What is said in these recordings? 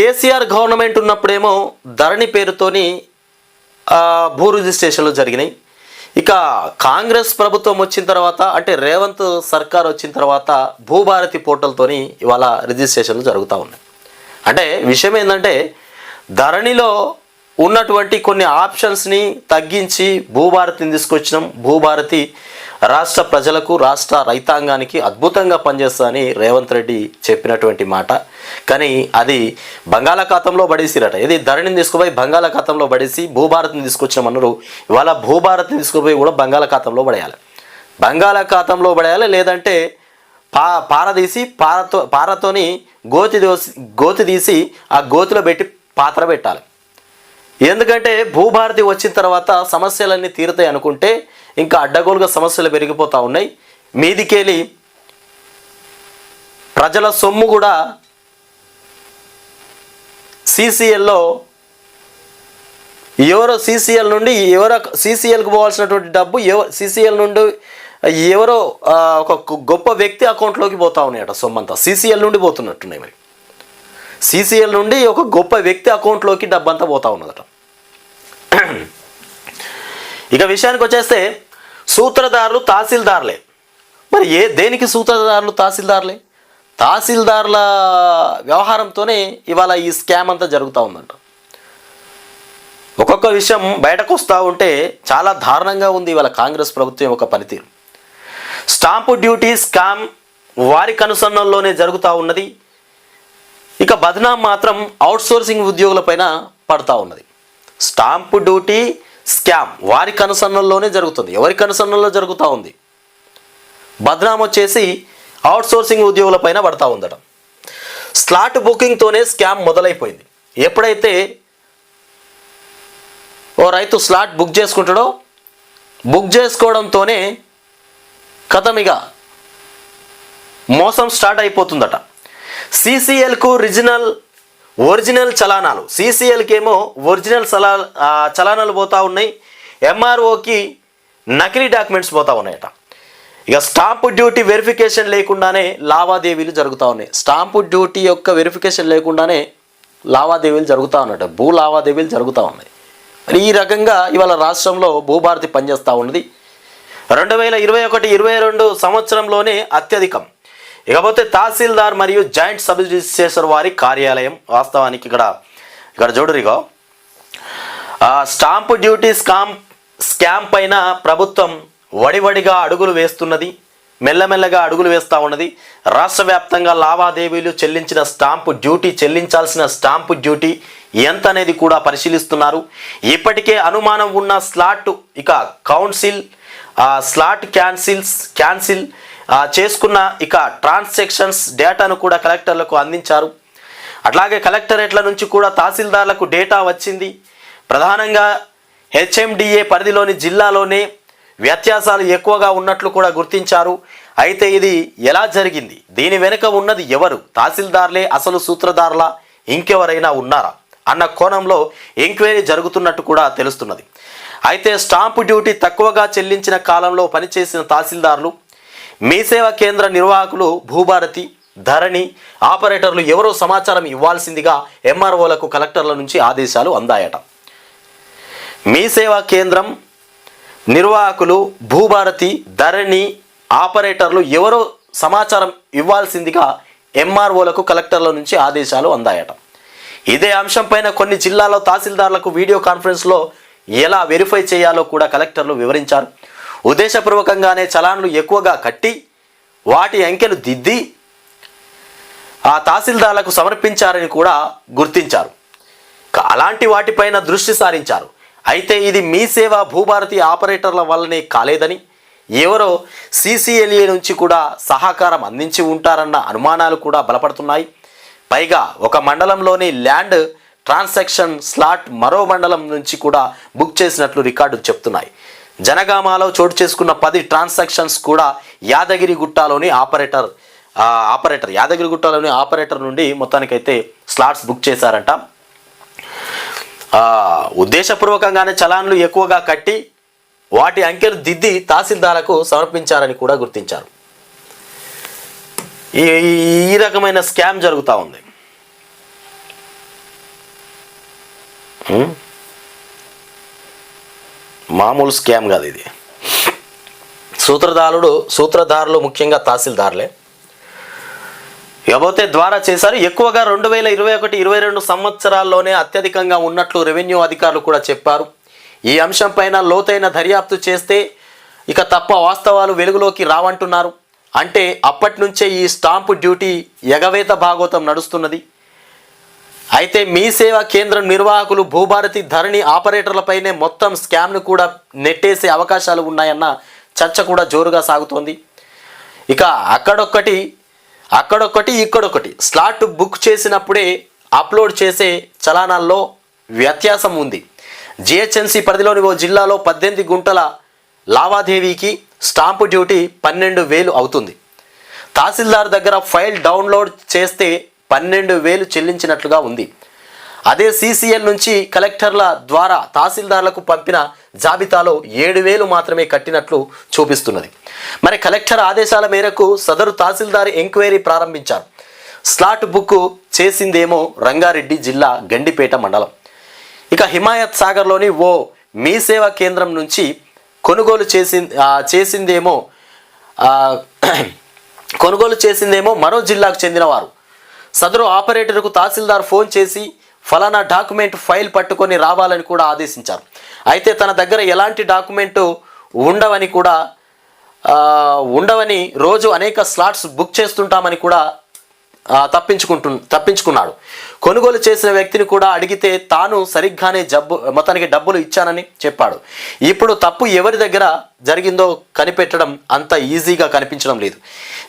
KCR government ఉన్నప్పుడేమో ధరణి పేరుతోని భూ రిజిస్ట్రేషన్లు జరిగినాయి. ఇక కాంగ్రెస్ ప్రభుత్వం వచ్చిన తర్వాత అంటే రేవంత్ సర్కార్ వచ్చిన తర్వాత భూభారతి పోర్టల్తోని ఇవాళ రిజిస్ట్రేషన్లు జరుగుతూ ఉన్నాయి. అంటే విషయం ఏంటంటే ధరణిలో ఉన్నటువంటి కొన్ని ఆప్షన్స్ని తగ్గించి భూభారతిని తీసుకొచ్చినాం. భూభారతి రాష్ట్ర ప్రజలకు రాష్ట్ర రైతాంగానికి అద్భుతంగా పనిచేస్తుందని రేవంత్ రెడ్డి చెప్పినటువంటి మాట. కానీ అది బంగాళాఖాతంలో పడేసిరట. ఇది ధరణిని తీసుకుపోయి బంగాళాఖాతంలో పడేసి భూభారత్ని తీసుకొచ్చినామన్నారు ఇవాళ భూభారత్ని తీసుకుపోయి కూడా బంగాళాఖాతంలో పడేయాలి. బంగాళాఖాతంలో పడేయాలి లేదంటే పా పారదీసి పారతో పారతోని గోతి దోసి గోతి తీసి ఆ గోతిలో పెట్టి పాత్ర పెట్టాలి. ఎందుకంటే భూభారతి వచ్చిన తర్వాత సమస్యలన్నీ తీరుతాయి అనుకుంటే ఇంకా అడ్డగోలుగా సమస్యలు పెరిగిపోతూ ఉన్నాయి. మీదికెళ్ళి ప్రజల సొమ్ము కూడా సీసీఎల్లో ఎవరో సీసీఎల్ నుండి ఎవరో సీసీఎల్కి పోవాల్సినటువంటి డబ్బు ఎవ సీసీఎల్ నుండి ఎవరో ఒక గొప్ప వ్యక్తి అకౌంట్లోకి పోతా ఉన్నాయట సొమ్మంతా. సీసీఎల్ నుండి పోతున్నట్టున్నాయి మరి. సీసీఎల్ నుండి ఒక గొప్ప వ్యక్తి అకౌంట్లోకి డబ్బంతా పోతా ఉన్నదట. ఇక విషయానికి వచ్చేస్తే సూత్రధారులు తహసీల్దార్లే. మరి ఏ దేనికి సూత్రధారులు తహసీల్దార్లే? తహసీల్దార్ల వ్యవహారంతోనే ఇవాళ ఈ స్కామ్ అంతా జరుగుతూ ఉందంట. ఒక్కొక్క విషయం బయటకు వస్తూ ఉంటే చాలా దారుణంగా ఉంది ఇవాళ కాంగ్రెస్ ప్రభుత్వం యొక్క పనితీరు. స్టాంపు డ్యూటీ స్కామ్ వారి కనుసన్నల్లోనే జరుగుతూ ఉన్నది. ఇక బదనాం మాత్రం అవుట్సోర్సింగ్ ఉద్యోగులపైన పడతా ఉన్నది. Stamp duty scam. వారి కనుసన్నల్లోనే జరుగుతుంది. ఎవరి కనుసన్నల్లో జరుగుతూ ఉంది? బద్నాం వచ్చేసి అవుట్సోర్సింగ్ ఉద్యోగులపైన పడతా ఉందట. స్లాట్ బుకింగ్తోనే స్కామ్ మొదలైపోయింది. ఎప్పుడైతే ఓ రైతు స్లాట్ బుక్ చేసుకుంటాడో బుక్ చేసుకోవడంతోనే కథమిగా మోసం స్టార్ట్ అయిపోతుందట. సిసిఎల్కు రీజనల్ ఒరిజినల్ చలానాలు సిసిఎల్కి ఏమో ఒరిజినల్ చలా చలానాలు పోతూ ఉన్నాయి. ఎంఆర్ఓకి నకిలీ డాక్యుమెంట్స్ పోతా ఉన్నాయట. ఇక స్టాంపు డ్యూటీ వెరిఫికేషన్ లేకుండానే లావాదేవీలు జరుగుతూ ఉన్నాయి. స్టాంపు డ్యూటీ యొక్క వెరిఫికేషన్ లేకుండానే లావాదేవీలు జరుగుతూ ఉన్నట భూ లావాదేవీలు జరుగుతూ ఉన్నాయి. మరి ఈ రకంగా ఇవాళ రాష్ట్రంలో భూభారతి పనిచేస్తూ ఉన్నది. రెండు వేల ఇరవై ఒకటి ఇరవై రెండు సంవత్సరంలోనే అత్యధికం. ఇకపోతే తహసీల్దార్ మరియు జాయింట్ సబ్ రిజిస్ట్రేషన్ వారి కార్యాలయం వాస్తవానికి ఇక్కడ ఇక్కడ చూడరిగో స్టాంపు డ్యూటీ స్కామ్ స్కామ్ పైన ప్రభుత్వం వడివడిగా అడుగులు వేస్తున్నది మెల్లమెల్లగా అడుగులు వేస్తూ ఉన్నది. రాష్ట్ర వ్యాప్తంగా లావాదేవీలు చెల్లించిన స్టాంపు డ్యూటీ చెల్లించాల్సిన స్టాంపు డ్యూటీ ఎంత అనేది కూడా పరిశీలిస్తున్నారు. ఇప్పటికే అనుమానం ఉన్న స్లాట్ ఇక కౌన్సిల్ స్లాట్ క్యాన్సిల్స్ క్యాన్సిల్ చేసుకున్న ఇక ట్రాన్సాక్షన్స్ డేటాను కూడా కలెక్టర్లకు అందించారు. అట్లాగే కలెక్టరేట్ల నుంచి కూడా తహసీల్దార్లకు డేటా వచ్చింది. ప్రధానంగా హెచ్ఎండిఏ పరిధిలోని జిల్లాలోనే వ్యత్యాసాలు ఎక్కువగా ఉన్నట్లు కూడా గుర్తించారు. అయితే ఇది ఎలా జరిగింది? దీని వెనుక ఉన్నది ఎవరు? తహసీల్దార్లే అసలు సూత్రధారుల? ఇంకెవరైనా ఉన్నారా? అన్న కోణంలో ఎంక్వైరీ జరుగుతున్నట్టు కూడా తెలుస్తున్నది. అయితే స్టాంపు డ్యూటీ తక్కువగా చెల్లించిన కాలంలో పనిచేసిన తహసీల్దార్లు మీ సేవా కేంద్ర నిర్వాహకులు భూభారతి ధరణి ఆపరేటర్లు ఎవరో సమాచారం ఇవ్వాల్సిందిగా ఎంఆర్ఓలకు కలెక్టర్ల నుంచి ఆదేశాలు అందాయట. మీ సేవా కేంద్రం నిర్వాహకులు భూభారతి ధరణి ఆపరేటర్లు ఎవరో సమాచారం ఇవ్వాల్సిందిగా ఎంఆర్ఓలకు కలెక్టర్ల నుంచి ఆదేశాలు అందాయట. ఇదే అంశంపైన కొన్ని జిల్లాల్లో తహసీల్దార్లకు వీడియో కాన్ఫరెన్స్లో ఎలా వెరిఫై చేయాలో కూడా కలెక్టర్లు వివరించారు. ఉద్దేశపూర్వకంగానే చలాన్లు ఎక్కువగా కట్టి వాటి అంకెలు దిద్ది ఆ తహసీల్దార్లకు సమర్పించారని కూడా గుర్తించారు. అలాంటి వాటిపైన దృష్టి సారించారు. అయితే ఇది మీ సేవ భూభారతి ఆపరేటర్ల వల్లనే కాలేదని ఎవరో సీసీఎల్ఏ నుంచి కూడా సహకారం అందించి ఉంటారన్న అనుమానాలు కూడా బలపడుతున్నాయి. పైగా ఒక మండలంలోని ల్యాండ్ ట్రాన్సాక్షన్ స్లాట్ మరో మండలం నుంచి కూడా బుక్ చేసినట్లు రికార్డు చెప్తున్నాయి. జనగామాలో చోటు చేసుకున్న పది ట్రాన్సాక్షన్స్ కూడా యాదగిరి గుట్టాలోని ఆపరేటర్ ఆపరేటర్ యాదగిరి గుట్టాలోని ఆపరేటర్ నుండి మొత్తానికైతే స్లాట్స్ బుక్ చేశారంట. ఉద్దేశపూర్వకంగానే చలాన్లు ఎక్కువగా కట్టి వాటి అంకెలు దిద్ది తహసీల్దార్లకు సమర్పించారని కూడా గుర్తించారు. ఈ ఈ రకమైన స్కామ్ జరుగుతూ ఉంది. మామూలు స్కామ్ కాదు ఇది. సూత్రధారుడు సూత్రధారులు ముఖ్యంగా తహసీల్దారులే. ఇకపోతే ద్వారా చేశారు. ఎక్కువగా రెండు వేల ఇరవై ఒకటి ఇరవై రెండు సంవత్సరాల్లోనే అత్యధికంగా ఉన్నట్లు రెవెన్యూ అధికారులు కూడా చెప్పారు. ఈ అంశంపైన లోతైన దర్యాప్తు చేస్తే ఇక తప్ప వాస్తవాలు వెలుగులోకి రావంటున్నారు. అంటే అప్పటి నుంచే ఈ స్టాంపు డ్యూటీ ఎగవేత భాగోతం నడుస్తున్నది. అయితే మీ సేవా కేంద్రం నిర్వాహకులు భూభారతి ధరణి ఆపరేటర్లపైనే మొత్తం స్కామ్ను కూడా నెట్టేసే అవకాశాలు ఉన్నాయన్న చర్చ కూడా జోరుగా సాగుతోంది. ఇక అక్కడొక్కటి అక్కడొక్కటి ఇక్కడొకటి స్లాట్ బుక్ చేసినప్పుడే అప్లోడ్ చేసే చలానాల్లో వ్యత్యాసం ఉంది. జిహెచ్ఎంసీ పరిధిలోని ఓ జిల్లాలో పద్దెనిమిది గుంటల లావాదేవీకి స్టాంపు డ్యూటీ పన్నెండు వేలు అవుతుంది. తహసీల్దార్ దగ్గర ఫైల్ డౌన్లోడ్ చేస్తే పన్నెండు వేలు చెల్లించినట్లుగా ఉంది. అదే సీసీఎల్ నుంచి కలెక్టర్ల ద్వారా తహసీల్దార్లకు పంపిన జాబితాలో ఏడు వేలు మాత్రమే కట్టినట్లు చూపిస్తున్నది. మరి కలెక్టర్ ఆదేశాల మేరకు సదరు తహసీల్దార్ ఎంక్వైరీ ప్రారంభించారు. స్లాట్ బుక్ చేసిందేమో రంగారెడ్డి జిల్లా గండిపేట మండలం. ఇక హిమాయత్ సాగర్లోని ఓ మీ సేవా కేంద్రం నుంచి కొనుగోలు చేసి చేసిందేమో కొనుగోలు చేసిందేమో మరో జిల్లాకు చెందినవారు. సదరు ఆపరేటర్కు తహసీల్దార్ ఫోన్ చేసి ఫలానా డాక్యుమెంట్ ఫైల్ పట్టుకొని రావాలని కూడా ఆదేశించారు. అయితే తన దగ్గర ఎలాంటి డాక్యుమెంటు ఉండవని కూడా ఉండవని రోజు అనేక స్లాట్స్ బుక్ చేస్తుంటామని కూడా తప్పించుకుంటు తప్పించుకున్నాడు. కొనుగోలు చేసిన వ్యక్తిని కూడా అడిగితే తాను సరిగ్గానే జబ్బు మొత్తానికి డబ్బులు ఇచ్చానని చెప్పాడు. ఇప్పుడు తప్పు ఎవరి దగ్గర జరిగిందో కనిపెట్టడం అంత ఈజీగా కనిపించడం లేదు.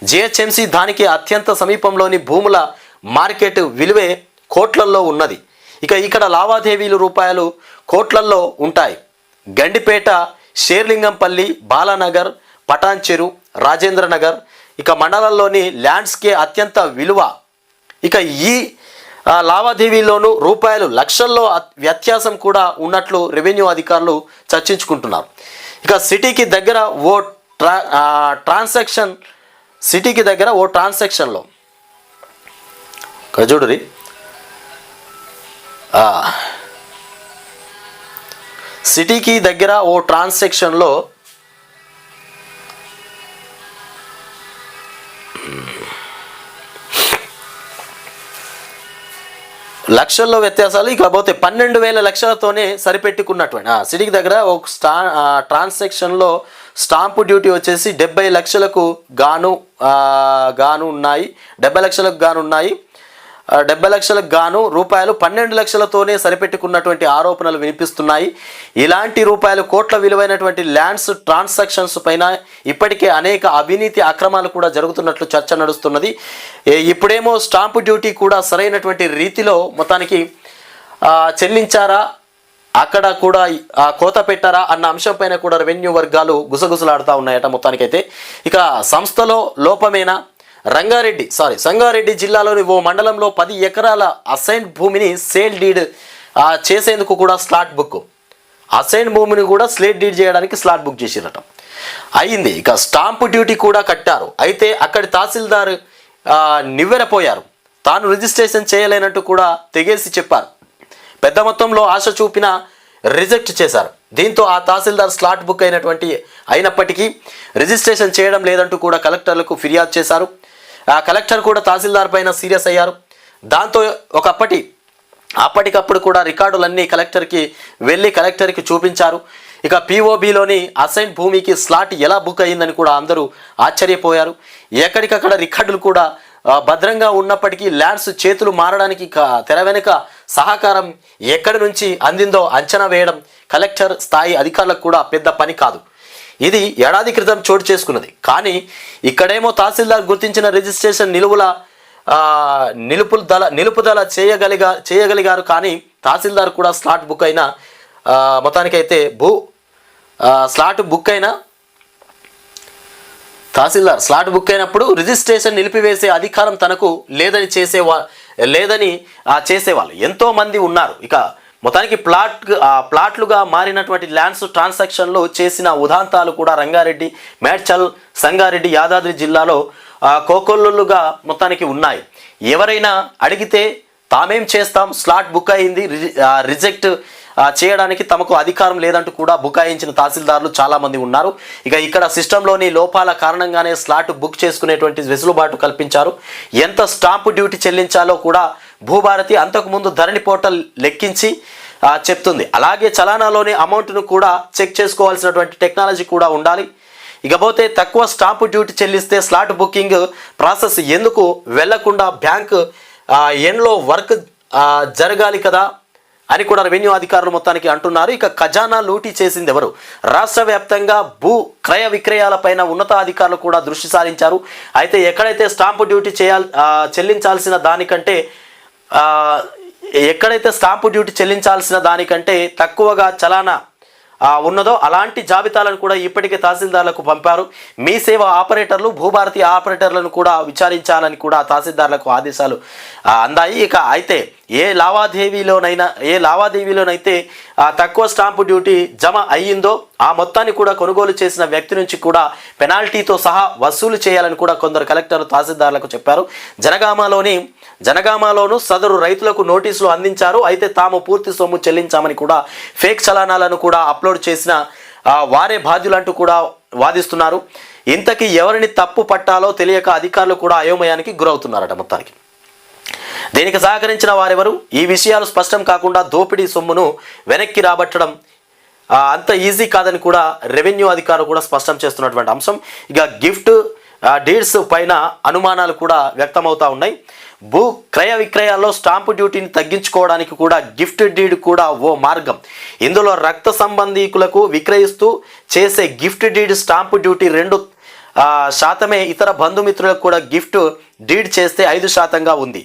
జిహెచ్ఎంసీ దానికి అత్యంత సమీపంలోని భూముల మార్కెట్ విలువే కోట్లల్లో ఉన్నది. ఇక ఇక్కడ లావాదేవీలు రూపాయలు కోట్లల్లో ఉంటాయి. గండిపేట షేర్లింగంపల్లి బాలానగర్ పటాన్చెరు రాజేంద్ర నగర్ ఇక మండలంలోని ల్యాండ్స్కే అత్యంత విలువ. ఇక ఈ లావాదేవీల్లోనూ రూపాయలు లక్షల్లో వ్యత్యాసం కూడా ఉన్నట్లు రెవెన్యూ అధికారులు చర్చించుకుంటున్నారు. ఇక సిటీకి దగ్గర ఓ ట్రా ట్రాన్సాక్షన్ సిటీకి దగ్గర ఓ ట్రాన్సాక్షన్లో ఇక్కడ చూడురి. సిటీకి దగ్గర ఓ ట్రాన్సాక్షన్లో లక్షల్లో వ్యత్యాసాలు ఇక పోతే పన్నెండు వేల లక్షలతోనే సరిపెట్టుకున్నటువంటి సిటీకి దగ్గర ఒక స్టా ట్రాన్సాక్షన్లో స్టాంపు డ్యూటీ వచ్చేసి డెబ్బై లక్షలకు గాను గాను ఉన్నాయి. డెబ్బై లక్షలకు గాను ఉన్నాయి. డెబ్బై లక్షలకు గాను రూపాయలు పన్నెండు లక్షలతోనే సరిపెట్టుకున్నటువంటి ఆరోపణలు వినిపిస్తున్నాయి. ఇలాంటి రూపాయలు కోట్ల విలువైనటువంటి ల్యాండ్స్ ట్రాన్సాక్షన్స్ పైన ఇప్పటికే అనేక అవినీతి అక్రమాలు కూడా జరుగుతున్నట్లు చర్చ నడుస్తున్నది. ఇప్పుడేమో స్టాంపు డ్యూటీ కూడా సరైనటువంటి రీతిలో మొత్తానికి చెల్లించారా? అక్కడ కూడా కోత పెట్టారా? అన్న అంశంపైన కూడా రెవెన్యూ వర్గాలు గుసగుసలాడుతూ ఉన్నాయట మొత్తానికైతే. ఇక సంస్థలో లోపమేనా? రంగారెడ్డి సారీ సంగారెడ్డి జిల్లాలోని ఓ మండలంలో పది ఎకరాల అసైన్ భూమిని సేల్ డీడ్ చేసేందుకు కూడా స్లాట్ బుక్. అసైన్ భూమిని కూడా స్లేట్ డీడ్ చేయడానికి స్లాట్ బుక్ చేసిరట. అయింది. ఇక స్టాంపు డ్యూటీ కూడా కట్టారు. అయితే అక్కడి తహసీల్దార్ నివ్వెరపోయారు. తాను రిజిస్ట్రేషన్ చేయలేనట్టు కూడా తెగేసి చెప్పారు. పెద్ద మొత్తంలో ఆశ చూపిన రిజెక్ట్ చేశారు. దీంతో ఆ తహసీల్దార్ స్లాట్ బుక్ అయినటువంటి అయినప్పటికీ రిజిస్ట్రేషన్ చేయడం లేదంటూ కూడా కలెక్టర్లకు ఫిర్యాదు చేశారు. ఆ కలెక్టర్ కూడా తహసీల్దార్ పైన సీరియస్ అయ్యారు. దాంతో ఒకప్పటి అప్పటికప్పుడు కూడా రికార్డులన్నీ కలెక్టర్కి వెళ్ళి కలెక్టర్కి చూపించారు. ఇక పీఓబీలోని అసైన్ భూమికి స్లాట్ ఎలా బుక్ అయ్యిందని కూడా అందరూ ఆశ్చర్యపోయారు. ఎక్కడికక్కడ రికార్డులు కూడా భద్రంగా ఉన్నప్పటికీ ల్యాండ్స్ చేతులు మారడానికి తెర వెనుక సహకారం ఎక్కడి నుంచి అందిందో అంచనా వేయడం కలెక్టర్ స్థాయి అధికారులకు కూడా పెద్ద పని కాదు. ఇది ఏడాది క్రితం చోటు చేసుకున్నది. కానీ ఇక్కడేమో తహసీల్దార్ గుర్తించిన రిజిస్ట్రేషన్ నిలువుల నిలుపుదల నిలుపుదల చేయగలిగా చేయగలిగారు కానీ తహసీల్దార్ కూడా స్లాట్ బుక్ అయిన మొత్తానికైతే భూ స్లాట్ బుక్ అయిన తహసీల్దార్ స్లాట్ బుక్ అయినప్పుడు రిజిస్ట్రేషన్ నిలిపివేసే అధికారం తనకు లేదని చేసేవా లేదని చేసేవాళ్ళు. ఎంతోమంది ఉన్నారు. ఇక మొత్తానికి ప్లాట్ ప్లాట్లుగా మారినటువంటి ల్యాండ్స్ ట్రాన్సాక్షన్లు చేసిన ఉదాంతాలు కూడా రంగారెడ్డి మేడ్చల్ సంగారెడ్డి యాదాద్రి జిల్లాలో కోకొల్లుగా మొత్తానికి ఉన్నాయి. ఎవరైనా అడిగితే తామేం చేస్తాం స్లాట్ బుక్ అయింది రిజెక్ట్ చేయడానికి తమకు అధికారం లేదంటూ కూడా బుకాయించిన తహసీల్దారులు చాలామంది ఉన్నారు. ఇక ఇక్కడ సిస్టంలోని లోపాల కారణంగానే స్లాట్ బుక్ చేసుకునేటువంటి వెసులుబాటు కల్పించారు. ఎంత స్టాంపు డ్యూటీ చెల్లించాలో కూడా భూభారతి అంతకుముందు ధరణి పోర్టల్ లెక్కించి చెప్తుంది. అలాగే చలానాలోని అమౌంట్ను కూడా చెక్ చేసుకోవాల్సినటువంటి టెక్నాలజీ కూడా ఉండాలి. ఇకపోతే తక్కువ స్టాంపు డ్యూటీ చెల్లిస్తే స్లాట్ బుకింగ్ ప్రాసెస్ ఎందుకు వెళ్ళకుండా బ్యాంక్ ఎండ్లో వర్క్ జరగాలి కదా అని కూడా రెవెన్యూ అధికారులు మొత్తానికి అంటున్నారు. ఇక ఖజానా లూటీ చేసింది ఎవరు? రాష్ట్ర వ్యాప్తంగా భూ క్రయ విక్రయాలపైన ఉన్నతాధికారులు కూడా దృష్టి సారించారు. అయితే ఎక్కడైతే స్టాంపు డ్యూటీ చేయాల్ చెల్లించాల్సిన దానికంటే ఎక్కడైతే స్టాంపు డ్యూటీ చెల్లించాల్సిన దానికంటే తక్కువగా చలానా ఉన్నదో అలాంటి జాబితాలను కూడా ఇప్పటికే తహసీల్దార్లకు పంపారు. మీ సేవ ఆపరేటర్లు భూభారతి ఆపరేటర్లను కూడా విచారించాలని కూడా తహసీల్దార్లకు ఆదేశాలు అందాయి. ఇక అయితే ఏ లావాదేవీలోనైనా ఏ లావాదేవీలోనైతే ఆ, తక్కువ స్టాంపు డ్యూటీ జమ అయ్యిందో ఆ మొత్తాన్ని కూడా కొనుగోలు చేసిన వ్యక్తి నుంచి కూడా పెనాల్టీతో సహా వసూలు చేయాలని కూడా కొందరు కలెక్టర్ తహసీల్దార్లకు చెప్పారు. జనగామలోని జనగామలోను సదరు రైతులకు నోటీసులు అందించారు. అయితే తాము పూర్తి సొమ్ము చెల్లించామని కూడా ఫేక్ చలానాలను కూడా అప్లోడ్ చేసిన వారే బాధ్యులంటూ కూడా వాదిస్తున్నారు. ఇంతకీ ఎవరిని తప్పు పట్టాలో తెలియక అధికారులు కూడా అయోమయానికి గురవుతున్నారట మొత్తానికి. దీనికి సహకరించిన వారెవరు? ఈ విషయాలు స్పష్టం కాకుండా దోపిడీ సొమ్మును వెనక్కి రాబట్టడం అంత ఈజీ కాదని కూడా రెవెన్యూ అధికారులు కూడా స్పష్టం చేస్తున్నటువంటి అంశం. ఇక గిఫ్ట్ డీడ్స్ పైన అనుమానాలు కూడా వ్యక్తమవుతా ఉన్నాయి. భూ క్రయ విక్రయాల్లో స్టాంపు డ్యూటీని తగ్గించుకోవడానికి కూడా గిఫ్ట్ డీడ్ కూడా ఓ మార్గం. ఇందులో రక్త సంబంధీకులకు విక్రయిస్తూ చేసే గిఫ్ట్ డీడ్ స్టాంపు డ్యూటీ రెండు శాతమే ఇతర బంధుమిత్రులకు కూడా గిఫ్ట్ డీడ్ చేస్తే ఐదు శాతంగా ఉంది.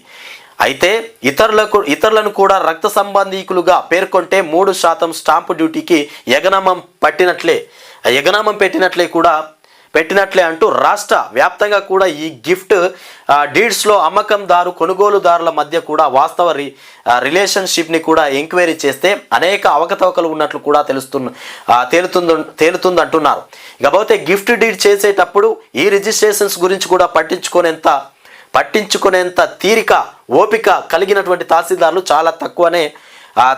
అయితే ఇతరులకు ఇతరులను కూడా రక్త సంబంధీకులుగా పేర్కొంటే మూడు శాతం స్టాంపు డ్యూటీకి యగనామం పట్టినట్లే యగనామం పెట్టినట్లే కూడా పెట్టినట్లే అంటూ రాష్ట్ర వ్యాప్తంగా కూడా ఈ గిఫ్ట్ డీడ్స్లో అమ్మకందారు కొనుగోలుదారుల మధ్య కూడా వాస్తవ రి రిలేషన్షిప్ని కూడా ఎంక్వైరీ చేస్తే అనేక అవకతవకలు ఉన్నట్లు కూడా తెలుస్తున్న తేలుతుంది తేలుతుంది అంటున్నారు ఇకపోతే గిఫ్ట్ డీడ్ చేసేటప్పుడు ఈ రిజిస్ట్రేషన్స్ గురించి కూడా పట్టించుకునేంత పట్టించుకునేంత తీరిక ఓపిక కలిగినటువంటి తహసీల్దార్లు చాలా తక్కువనే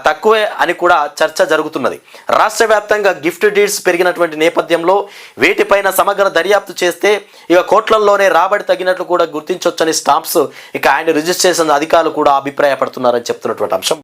తక్కువే అని కూడా చర్చ జరుగుతున్నది. రాష్ట్ర వ్యాప్తంగా గిఫ్ట్ డీడ్స్ పెరిగినటువంటి నేపథ్యంలో వీటిపైన సమగ్ర దర్యాప్తు చేస్తే ఇక కోట్లల్లోనే రాబడి తగినట్లు కూడా గుర్తించవచ్చని స్టాంప్స్ ఇక ఆయన రిజిస్ట్రేషన్ అధికారులు కూడా అభిప్రాయపడుతున్నారని చెప్తున్నటువంటి అంశం.